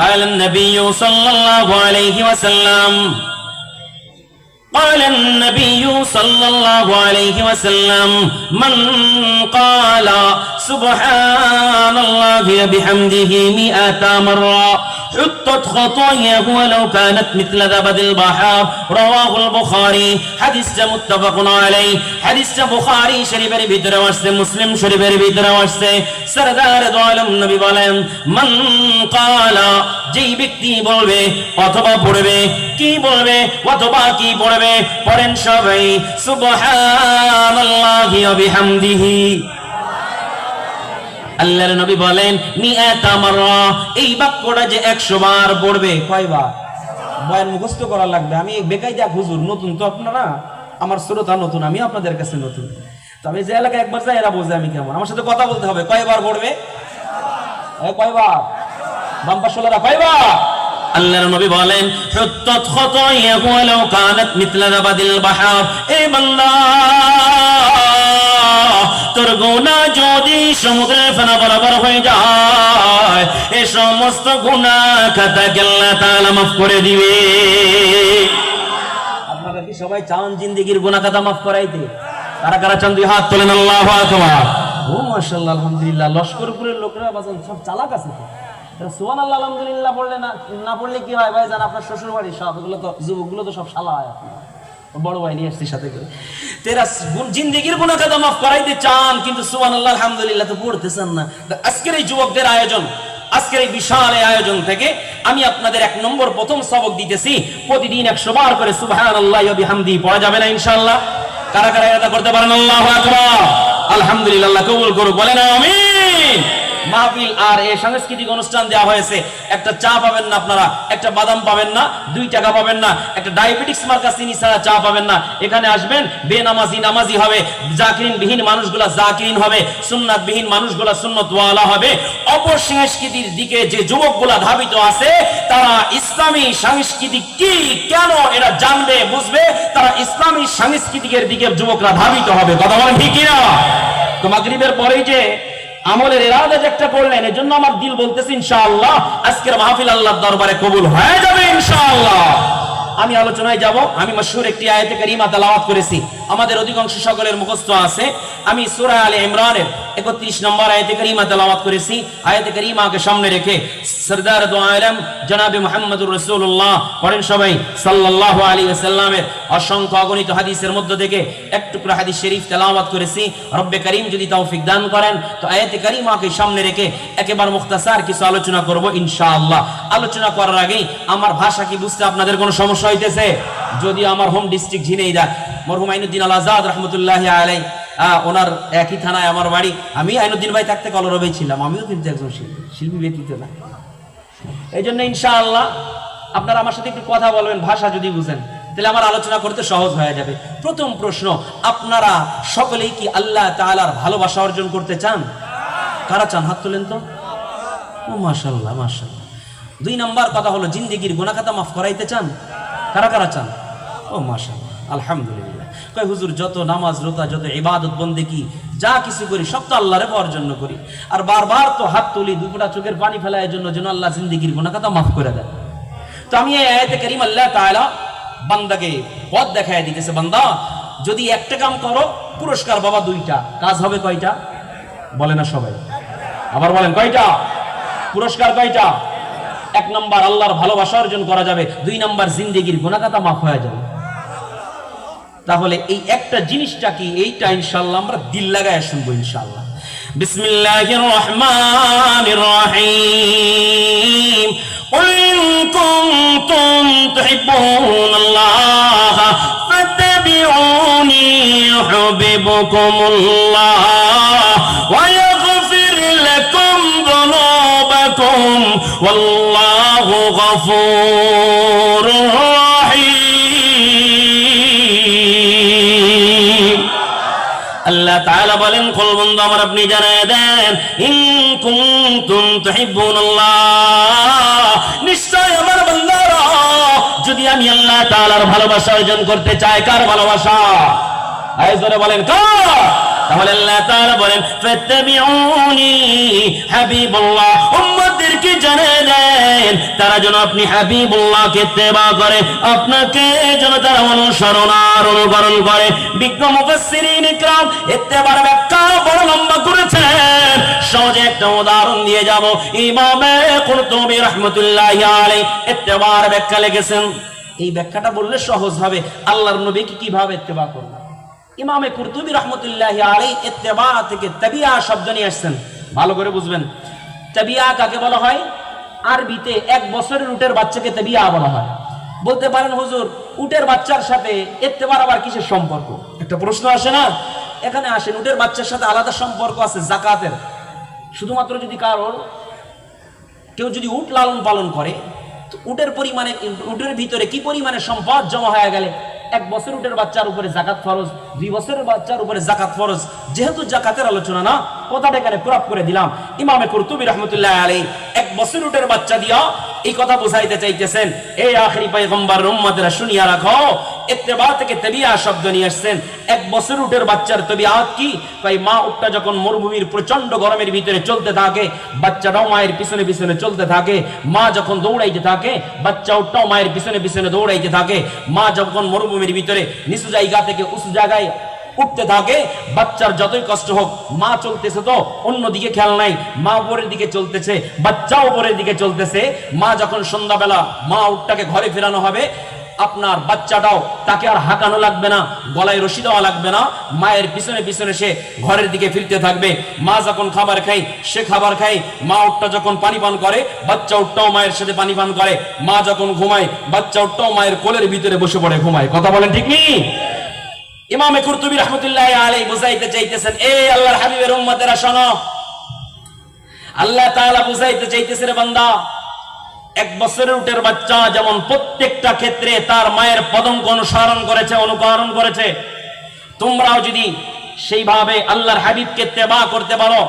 قال النبي صلى الله عليه وسلم. قال النبي صلى الله عليه وسلم من قال سبحان الله بحمده مئة مرة حطت خطاياه ولو كانت مثل زبد البحر رواه البخاري حديث متفق عليه حديث বুখারী শরীফের ভিতরে আসছে মুসলিম শরীফের ভিতরে আসছে সরদার দো আলম নবী বলেন মান কালা যেই ব্যক্তি বলবে অথবা পড়বে কি বলবে অথবা কি পড়বে পড়েন সবাই সুবহানাল্লাহি ওয়া বিহামদিহি আল্লাহর নবী বলেন এই বাক্যটা যে 100 বার পড়বে, কয়বার? বয়ান মুখস্থ করা লাগবে। আমি বেকাই যাক, হুজুর, নতুন তো আপনারা? আমার শ্রোতা নতুন আমি আপনাদের কাছে নতুন। তো আমি যে এলাকায় একবার যাই, এরা বোঝে আমি কেমন। আমার সাথে কথা বলতে হবে। কয়বার পড়বে? কয়বার? বাম্পা ষোলোরা, কয়বার? আল্লাহর নবী বলেন, হুত্তাত খতায়াহু ওয়ালাউ কানাত মিথলা যাবাদিল বাহর। এ বান্দা! তোর গুনাহ যদি সমুদ্রের ফেনা বরাবর হয়ে যায় এই সমস্ত গুনাহ খাতাকে আল্লাহ তাআলা মাফ করে দিবে। আপনারা কি সবাই চান জিন্দেগির মাফ করাইতে? কারা কারা চান দুই হাত তোলেন আল্লাহু আকবার। ও মাশাআল্লাহ, আলহামদুলিল্লাহ। লস্করপুরের লোকরা বাজান, সব চালাক আছে তো। সুবহানাল্লাহ, আলহামদুলিল্লাহ পড়লে না না পড়লে কি হয়? ভাই আপনার শ্বশুর বাড়ি সব, এগুলো তো, যুবকগুলো তো সব শালা হয়। আপনার বড় ভাই নিয়ে সাথে করে। তেরা জিন্দেগির গুনাহ খাতা মাফ করাইতে চান, কিন্তু সুবহানাল্লাহ, আলহামদুলিল্লাহ তো পড়তে চান না আজকের এই যুবকদের আয়োজন, আজকের এই বিশাল আয়োজন থেকে আমি আপনাদের এক নম্বর, প্রথম সবক দিতেছি। প্রতিদিন একশো বার করে সুবহানাল্লাহ ওয়া বিহামদি পড়া যাবে না, ইনশাআল্লাহ। কারা কারা এটা করতে পারেন? আল্লাহু আলহামদুলিল্লাহ, আল্লাহ কবুল করুক বলেন আমিন। মাহফিল আর এই সাংস্কৃতিক অনুষ্ঠান দেওয়া হয়েছে। একটা চা পাবেন না আপনারা, একটা বাদাম পাবেন না, দুই টাকা পাবেন না, একটা ডায়াবেটিক্স মার্কা চিনি ছাড়া চা পাবেন না। এখানে আসবেন, বেনামাজি নামাজি হবে জাকিরিন বিহীন মানুষগুলা জাকিরিন হবে সুন্নাত বিহীন মানুষগুলা সুন্নত ওয়ালা হবে। অপসংস্কৃতির দিকে যে যুবকগুলা ধাবিত আছে, তারা ইসলামী সাংস্কৃতিক কি কেন এরা জানবে, বুঝবে? তারা ইসলামী সাংস্কৃতিকের দিকে যুবকরা ধাবিত হবে। কথা বলেন ঠিক কিনা? তো মাগরিবের পরেই যে আমলের এরাদা একটা করলেন জন্য আমার দিল বলতেছে, ইনশাআল্লাহ, আজকের মাহফিল আল্লাহর দরবারে কবুল হয়ে যাবে, ইনশাআল্লাহ। আমি আলোচনায় যাব, আমি মশহুর একটি আয়াতে কারিমা তেলাওয়াত করেছি। আমাদের অধিকাংশ সকলের মুখস্থ আছে। আমি সূরা আলে ইমরানের 31 নম্বর আয়াতে কারিমা তেলাওয়াত করেছি। আয়াতে কারিমাকে সামনে রেখে সরদার দু আলম জনাবে মুহাম্মদুর রাসূলুল্লাহ পড়েন সবাই সাল্লাল্লাহু আলাইহি ওয়াসাল্লামের অসংখ্য অগণিত হাদিসের মধ্য থেকে এক টুকরা হাদিস শরীফ তেলাওয়াত করেছি। রব্বে করিম যদি তৌফিক দান করেন, তো আয়াতে কারিমাকে সামনে রেখে একেবারে মুখতাসার কিছু আলোচনা করব ইনশাআল্লাহ। আলোচনা করার আগেই আমার ভাষা কি বুঝতে আপনাদের কোনো সমস্যা হইতেছে? যদি আমার হোম ডিস্ট্রিক্ট ঝিনেইদা মরহুম আইনুদ্দিন আল আজাদ রহমতুল্লাহ আলাই ওনার একই থানায় আমার বাড়ি, আমি আইনুদ্দিন ভাই থাকতে কলরবেই ছিলাম আমিও কিন্তু একজন শিল্পী শিল্পী ব্যতীত না। এই জন্য ইনশাআল্লাহ, আপনারা আমার সাথে একটু কথা বলবেন, ভাষা যদি বুঝেন, তাহলে আমার আলোচনা করতে সহজ হয়ে যাবে। প্রথম প্রশ্ন, আপনারা সকলেই কি আল্লাহ তাআলার ভালোবাসা অর্জন করতে চান? কারা চান? হাত তোলেন তো। ও মাশাল্লাহ মাশাল্লাহ দুই নম্বর কথা হলো, জিন্দেগির গোনাখাতা মাফ করাইতে চান? কারা কারা চান? ও মাশাল্লাহ আলহামদুলিল্লাহ। কয় হুজুর, যত নামাজ রোতা যত ইবাদত বন্দেকি যা কিছু করি, সব তো আল্লাহরে পাওয়ার জন্য করি। আর বারবার তো হাত তুলি দুপুরা চোখের পানি ফেলার জন্য যেন আল্লাহ জিন্দেগির গুনাখাতা মাফ করে দেয়। তো আমি এই আয়াতে করিম আল্লাহ বান্দাকে পথ দেখায় দিতেছে, বান্দা, যদি একটা কাম করো, পুরস্কার বাবা দুইটা। কাজ হবে কয়টা? বলে না সবাই। আবার বলেন, কয়টা? পুরস্কার কয়টা? এক নাম্বার আল্লাহর ভালোবাসা অর্জন করা যাবে দুই নাম্বার জিন্দেগির গুণাকাতা মাফ হয়ে যাবে তাহলে এই একটা জিনিসটা কি এইটা ইনশাআল্লাহ আমরা দিল লাগায় শুনবো ইনশাআল্লাহ বিসমিল্লাহির রহমানির রহিম قل إن كنتم تحبون الله فاتبعوني يحببكم الله ذنوبكم والله غفور رحيم আল্লাহ তাআলা বলেন কল বন্ধু আমার আপনি জানায় দেন ইন কুনতুম তুহিব্বুনাল্লাহ নিশ্চয় আমার বান্দারা যদি আমি আল্লাহ তাআলার ভালোবাসা অর্জন করতে চাই কার ভালোবাসা আয় জোরে বলেন কার তাহলে আল্লাহ তাআলা বলেন ফাত্তাবিউনি হাবিবাল্লাহ তারা যেন আপনি হাবিবুল্লাহকে তেবা করে, আপনাকে যেন তারা অনুসরণ আর অনুকরণ করে। ইত্তেবার ব্যাখ্যা বড় লম্বা সহজে একটা উদাহরণ দিয়ে যাব। ইমামে কুরতুবী ব্যাখ্যা লিখেছেন। এই ব্যাখ্যাটা বললে সহজ হবে। আল্লাহর নবীকে কীভাবে করবেন ইমামে রহমতুল্লাহ থেকে তাবিয়া শব্দ নিয়ে আসছেন। ভালো করে বুঝবেন। তাবিয়া কাকে বলা হয়? আরবিতে এক বছরের উটের বাচ্চাকে তাবিয়া বলা হয়। বলতে পারেন, হুজুর, উটের বাচ্চার সাথে ইত্তেবার আবার কিসের সম্পর্ক? একটা প্রশ্ন আসে না? এখানে আসেন, উটের বাচ্চার সাথে আলাদা সম্পর্ক আছে জাকাতের। শুধুমাত্র যদি কারোর কেউ যদি উট লালন পালন করে উটের পরিমাণে, উটের ভিতরে কি পরিমাণে সম্পদ জমা হয়ে গেলে? এক বছর উঠের বাচ্চার উপরে জাকাত ফরজ, দুই বছরের বাচ্চার উপরে জাকাত ফরজ। যেহেতু জাকাতের আলোচনা না কথাটা এখানে প্রাপ করে দিলাম। ইমামে কর্তুবী রহমতুল্লাহ আলী এক বছর উঠের বাচ্চা দিয়া এই কথা বুঝাইতে চাইতেছেন, এই আখরি পাইগম্বার উম্মতেরা শুনিয়া রাখো থেকে শব্দ নিয়ে আসছেন। এক বছর বাচ্চার কি? তাই মা উটটা যখন মরুভূমির প্রচণ্ড গরমের ভিতরে চলতে থাকে, বাচ্চাটাও মায়ের পিছনে পিছনে চলতে থাকে। মা যখন দৌড়াইতে থাকে, বাচ্চা উটটাও মায়ের পিছনে পিছনে দৌড়াইতে থাকে। মা যখন মরুভূমির ভিতরে নিচু জায়গা থেকে উঁচু জায়গায় উঠতে থাকে, বাচ্চার যতই কষ্ট হোক, মা চলতেছে তো অন্যদিকে খেয়াল নাই, মা উপরের দিকে চলতেছে বাচ্চা উপরের দিকে চলতেছে। মা যখন সন্ধ্যাবেলা মা উটটাকে ঘরে ফেরানো হবে, আপনার বাচ্চাটাও তাকে আর হাঁকানো লাগবে না, গলায় রশি দেওয়া লাগবে না, মায়ের পিছনে পিছনে সে ঘরের দিকে ফিরতে থাকবে। মা যখন খাবার খাই সে খাবার খাই মা উঠটা যখন পানি পান করে, বাচ্চা উঠটাও মায়ের সাথে পানি পান করে। মা যখন ঘুমায়, বাচ্চা উঠটাও মায়ের কোলের ভিতরে বসে পড়ে, ঘুমায়। কথা বলেন ঠিক নেই ইমামে কুরতুবী রহমতুল্লাহ আলাই বুঝাইতে চাইতেছেন, এ আল্লাহর হাবিবের উম্মতেরা, শোনো। আল্লাহ তাআলা বুঝাইতে চাইতেছে রে বান্দা, এক বছরের উটের বাচ্চা যেমন প্রত্যেকটা ক্ষেত্রে তার মায়ের পদঙ্ক অনুসরণ করেছে, অনুকরণ করেছে, তোমরাও যদি সেইভাবে আল্লাহর হাবিবকে তেবা করতে পারো,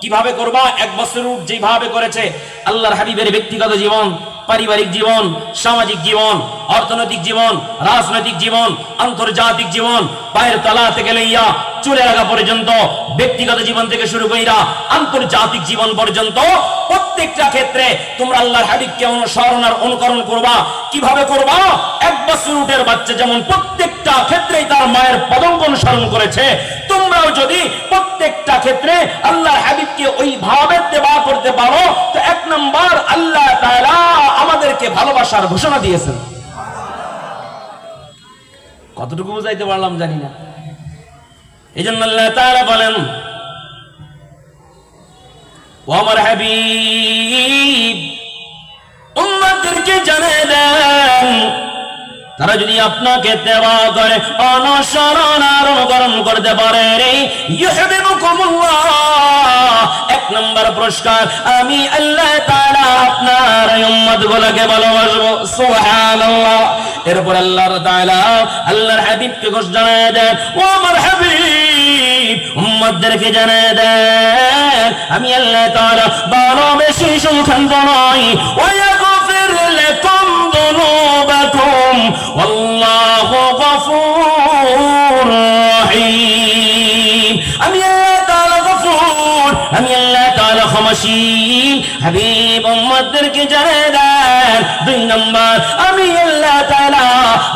কীভাবে করবা? এক বছর উট যেভাবে করেছে, আল্লাহর হাবিবের ব্যক্তিগত জীবন পারিবারিক জীবন, সামাজিক জীবন, অর্থনৈতিক জীবন, রাজনৈতিক জীবন, আন্তর্জাতিক জীবন, পায়ের তলা থেকে লইয়া চুলে লাগা পর্যন্ত, ব্যক্তিগত জীবন থেকে শুরু কইরা আন্তর্জাতিক জীবন পর্যন্ত প্রত্যেকটা ক্ষেত্রে তোমরা আল্লাহর হাবিবকে অনুসরণ আর অনুকরণ করবা। কীভাবে করবা? এক বছর উটের বাচ্চা যেমন প্রত্যেকটা ক্ষেত্রেই তার মায়ের পদঙ্ক অনুসরণ করেছে, তোমরাও যদি প্রত্যেকটা ক্ষেত্রে আল্লাহর হাবিবকে ওইভাবে দেবা করতে পারো, তো এক নম্বর আল্লাহ তাআলা আমাদেরকে ভালোবাসার ঘোষণা দিয়েছেন। কতটুকু বুঝাইতে পারলাম জানি না। এই জন্য আল্লাহ তাআলা বলেন ও আমার হাবিব, উম্মতদেরকে জানিয়ে দেন, তারা যদি আপনাকে দেওয়া করে, অনুসরণ আর অনুকরণ করতে পারে রে এক নম্বর পুরস্কার আমি আল্লাহ উম্মত গুলোকে ভালোবাসবো। সুবহানাল্লাহ। এরপর আল্লাহ তাআলা আল্লাহর হাবিবকে ঘোষ জানায় দেন, ও আমার হাবিব, উম্মতদেরকে জানায় দেন, আমি আল্লাহ তাআলা বেশি সুখান্ত নই ওয়াগফির লাকুম দুনুবাকুম, ওয়াল্লাহু গফুর রহিম। আমি আল্লাহ তাআলা গফুর, আমি আল্লাহ ক্ষমাশীল হাবিব উম্মতদেরকে দেন দুই নম্বর, আমি আল্লাহ তাআলা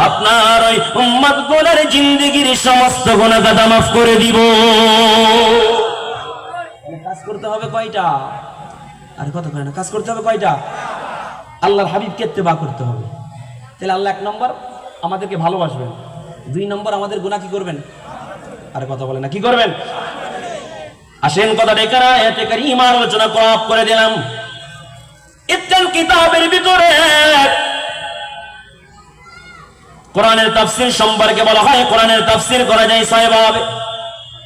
আপনার ওই উম্মতগুলোর জিন্দেগির সমস্ত গুনাহ খাতা মাফ করে দিব। কাজ করতে হবে কয়টা? আরে কথা কয় না, কাজ করতে হবে কয়টা? আল্লাহর হাবিবকে ইত্তেবা করতে হবে। তাহলে আল্লাহ এক নম্বর, আমাদেরকে ভালোবাসবেন। দুই নম্বর, আমাদের গুনাহ কি করবেন? আরে কথা বলে না, কি করবেন? আসেন কথা ডেকে না এতে করে ইমান আলোচনা করাপ করে দিলাম। ইত্যান কিতাবের ভিতরে কোরআনের তাফসির সম্পর্কে বলা হয়, কোরআনের তাফসির করা যায় ছয়ভাবে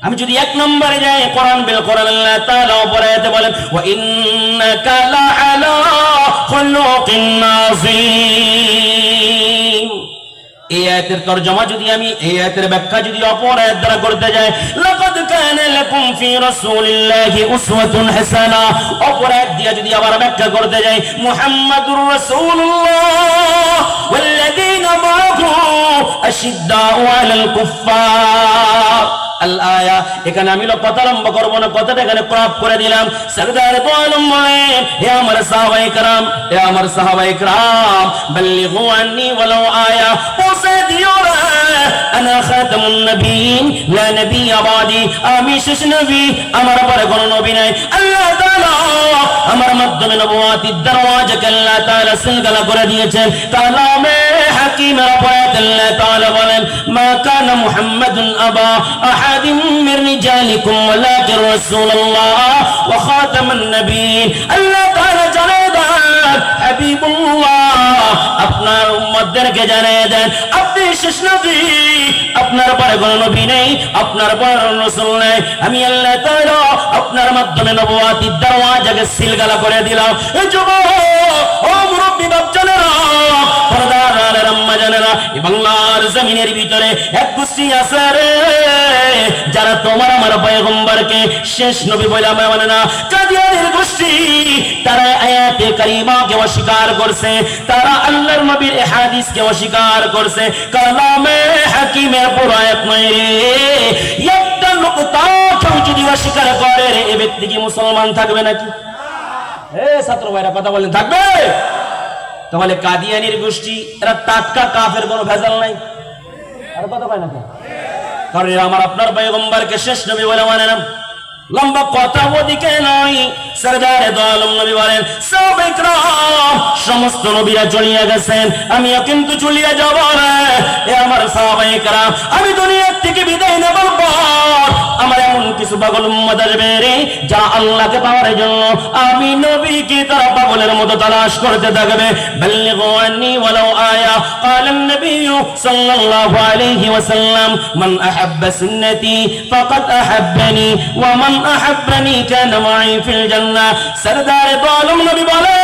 আমি যদি এক নম্বরে যাই, কোরআন বিল কোরআন আল্লাহ তাআলা উপরে এতে বলেন ওয়া ইন্নাকা লাআলা খুলুকিন নাযীম। এই আয়াতের তরজমা যদি আমি, এই আয়াতের ব্যাখ্যা যদি অপর আয়াত দ্বারা করতে যাই, লাকাদ কানা লাকুম ফি রাসূলিল্লাহি উসওয়াতুন হাসানা। অপর আয়াত দিয়ে যদি আবার ব্যাখ্যা করতে যাই, মুহাম্মাদুর রাসূলুল্লাহ ওয়াল্লাযীনা মাআহু আশিদ্দাউ আলাল কুফফার। আল আয়া এখানে আমি লোক কথা লম্বা করবো না কথাটা এখানে ক্রপ করে দিলাম সরদার বলুন বলেন হে আমার সাহাবাই کرام হে আমার সাহাবাই کرام বল্লিগু আন্নি ওয়ালাউ আয়া পৌঁছে দিও রে আনা খাতামুন নবীন লা নবী আবাদি আমি শেষ নবী আমার পরে কোনো নবী নাই আল্লাহ তাআলা আমার মাধ্যমে নবুয়াতির দরওয়াজাকে আল্লাহ তাআলা সিলগালা করে দিয়েছেন কালামে হাকিমের আয়াত আল্লাহ তাআলা বলেন, মা কানা মুহাম্মাদুন আবা আহাদিম মির রিজালিকুম ওয়ালাকিন রাসূলুল্লাহ ওয়া খাতামান নবীন আল্লাহ তাআলা জানায় আপনার উম্মতদেরকে জানিয়ে দেন, আপনি শেষ নবী, আপনার পরে কোনো নবী নেই, আপনার পরে রাসূল নেই। আমি আল্লাহ তাআলা আপনার মাধ্যমে নবুয়াতির দরওয়াজাকে সিলগালা করে দিলাম। এই যুবক, ও মুরব্বী বাচ্চারা বাংলার জমিনের ভিতরে এক যারা তোমার আমার পয়গম্বরকে শেষ নবী বলে মানে না। কাদিয়ানের গোষ্ঠী, তারা আয়াতে কারিমাকে অস্বীকার করছে, তারা আল্লাহর নবীর অস্বীকার করছে। কালামে হাকিমের পুরো নয় রে, একটা লোক তাও যদি অস্বীকার করে রে, এ ব্যক্তি কি মুসলমান থাকবে নাকি? এ ছাত্র ভাইরা, কথা বলেন, থাকবে? তাহলে কাদিয়ানির গোষ্ঠী, এরা টাটকা কাফের, কোনো ভেজাল নাই। আর কত কয় না কারণ আমার আপনার পয়গম্বরকে শেষ নবী বলে মানে না। লম্বা কথা ওদিকে নয় সরদারে দোয়ালম নবী বলেন সাহাবায়ে کرام সমস্ত নবীরা চলিয়া গেছেন আমিও কিন্তু চলিয়া যাব রে এ আমার সাহাবায়ে کرام আমি দুনিয়া থেকে বিদায় নেবার পর আমার এমন কিছু পাগল উম্মত আসবে রে যা আল্লাহকে পাওয়ার জন্য আমি নবীকে তারা পাগলের মতো তালাশ করতে থাকবে বল্লিগু আন্নি ওয়ালাউ আয়া قال النبي صلى الله عليه وسلم من احب سنتي فقد احبني ومن মান আহাব্বানি কানা মাই ফিল জান্নাহ। সরদার দো আলম নবী বলেন।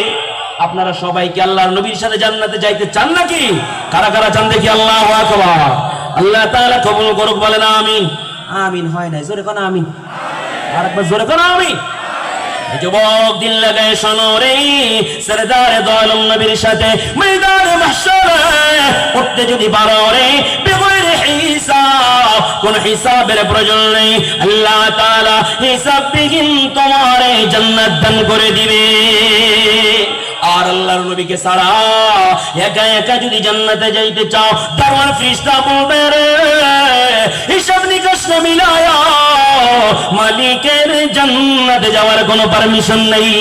আপনারা সবাই কি আল্লাহর নবীর সাথে জান্নাতে যাইতে চান নাকি? কারা কারা চান দেখি? আল্লাহ আল্লাহ তাআলা কবুল করুক বলেন আমিন। আমিন হয় না জোরে কোন আমিন। আর একবার জোরে কোন আমিন। যুবক দিল লাগায় শোনো রে। সরদার দোয়ালম নবীর সাথে ময়দানে মাহশারে উঠতে যদি পারো রে বেগৈর হিসাব। কোন হিসাবের প্রয়োজন নেই। আল্লাহ তাআলা হিসাব বিহীন তোমার জান্নাত দান করে দিবে। আর আল্লাহর নবীকে সারা একা একা যদি জান্নাতে যাইতে চাও দারওয়ান ফিরিস্তা বলবে রে, হিসাব নিকাশ না মিলায়া মালিকের জান্নাতে যাওয়ার কোনো পারমিশন নেই।